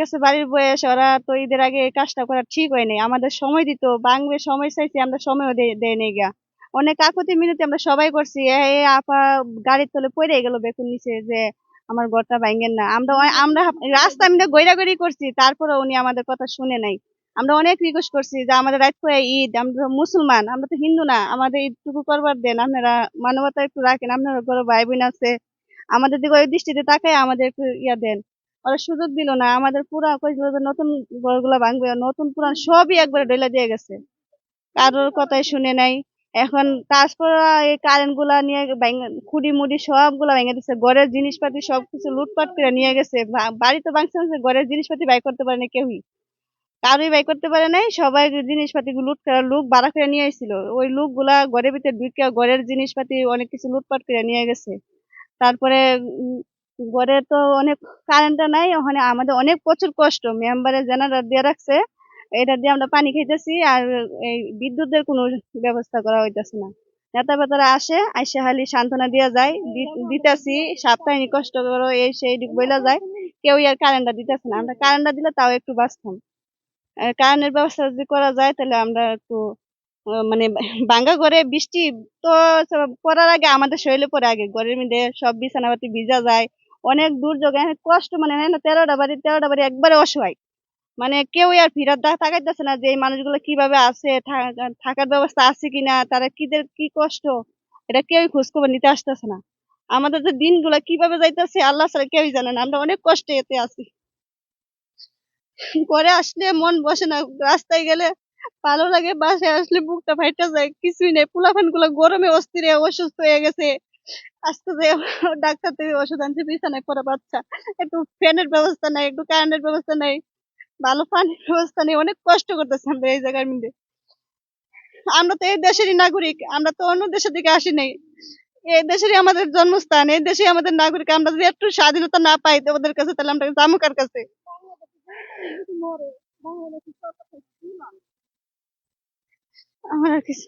গেছে বাড়ির বয়স, ওরা তো ঈদের আগে এই কাজটা করা ঠিক হয়নি আমাদের সময় দিত বাংবে সময় চাইছি, আমরা সময়ও দেয় নেই গা। অনেক কাকুতি মিনতি আমরা সবাই করছি। এ এ, আপা গাড়ির তলে পড়ে গেল বেকুন নিচে যে আমার ঘরটা ভাঙ্গেন না। আমরা আমরা রাস্তা আমি গৈরাগরি করছি তারপরে উনি আমাদের কথা শুনে নাই। আমরা অনেক রিকোয়েস্ট করছি যে আমাদের রাত করে ঈদ, আমরা মুসলমান, আমরা তো হিন্দু না, আমাদের ঈদটুকু করবার দেন, আপনারা মানবতা একটু রাখেন, আপনার ঘরে ভাই বোন আছে। আমাদের দিকে ওই দৃষ্টিতে তাকায় আমাদের একটু ইয়া দেন। ওরা সুযোগ দিল না। আমাদের পুরা কইছিল যে নতুন ঘরগুলা ভাঙবে, নতুন পুরান সবই একবারে ডলে দিয়ে গেছে। কারোর কথাই শুনে নাই। এখন তারপর এই কারেন্টগুলা নিয়ে খুঁড়ি মুড়ি সবগুলা ভেঙে দিচ্ছে ঘরের জিনিসপাতি সবকিছু লুটপাট করে নিয়ে গেছে। বাড়ি তো ভাঙছে ঘরের জিনিসপাতি বাই করতে পারে না কেউই। কারোই বাই করতে পারে নাই, সবাই জিনিসপাতি লুট করে লুক ভাড়া করে নিয়ে এসেছিল ওই লোকগুলা ঘরের ভিতরে ঢুকে ঘরের জিনিসপাতি অনেক কিছু লুটপাট করে নিয়ে গেছে। তারপরে ঘরে তো অনেক কারেন্টটা নাই, ওখানে আমাদের অনেক প্রচুর কষ্ট। মেম্বারে জেনারেটর দিয়ে রাখছে, এটা দিয়ে আমরা পানি খাইতেছি আর এই বিদ্যুতের কোনো ব্যবস্থা করা হইতেছে না। নেতা বেতারা আসে, আইসে হালি সান্ত্বনা দিয়ে যায় দিতেছি, সাপ্তাহিক কষ্ট করো এই সেই বইলা যায়, কেউই আর কারেন্টটা দিতেছে না। আমরা কারেন্টটা দিলে তাও একটু বাঁচতাম। কারেন্টের ব্যবস্থা যদি করা যায়, তাহলে আমরা একটু মানে ভাঙ্গা ঘরে বৃষ্টি তো, পড়ার আগে আমাদের শরীরে পড়ে আগে, ঘরের মধ্যে সব বিছানাপাতি ভিজা যায় অনেক দুর্যোগ, এখানে কষ্ট মানে তেরোটা বাড়ি তেরোটা বাড়ি একবারে অসহায়। মানে কেউ আর ফিরার তাকাইতেছে না যে এই মানুষগুলো কীভাবে আছে থাকার ব্যবস্থা আছে কিনা, তারা কিদের কি কষ্ট? এটা কেউই খোঁজ খবর নিতে আসতেছে না। আমাদের যে দিনগুলো কীভাবে যাইতেছে, আল্লাহ ছাড়া কেউই জানে না। আমরা অনেক কষ্টে এতে আছি। ঘরে আসলে মন বসে না, রাস্তায় গেলে ভালো লাগে, বাসায় আসলে বুকটা ফাইটা যায়, কিছুই নেই। পোলাপানগুলো গরমে অস্থির, অসুস্থ হয়ে গেছে। আজকে যে ডাক্তার থেকে ওষুধ আনছে বিছানায় পড়া বাচ্চা। একটু ফ্যানের ব্যবস্থা নাই একটু কারেন্টের ব্যবস্থা নাই ভালো পানির ব্যবস্থা নেই অনেক কষ্ট করতেছি আমরা এই জায়গার মধ্যে। আমরা তো এই দেশেরই নাগরিক আমরা তো অন্য দেশের দিকে আসি নাই। এই দেশেরই আমাদের জন্মস্থান এই দেশে আমাদের নাগরিক। আমরা যদি একটু স্বাধীনতা না পাই তো ওদের কাছে তাহলে আমরা যাব কার কাছে? আমার কিছু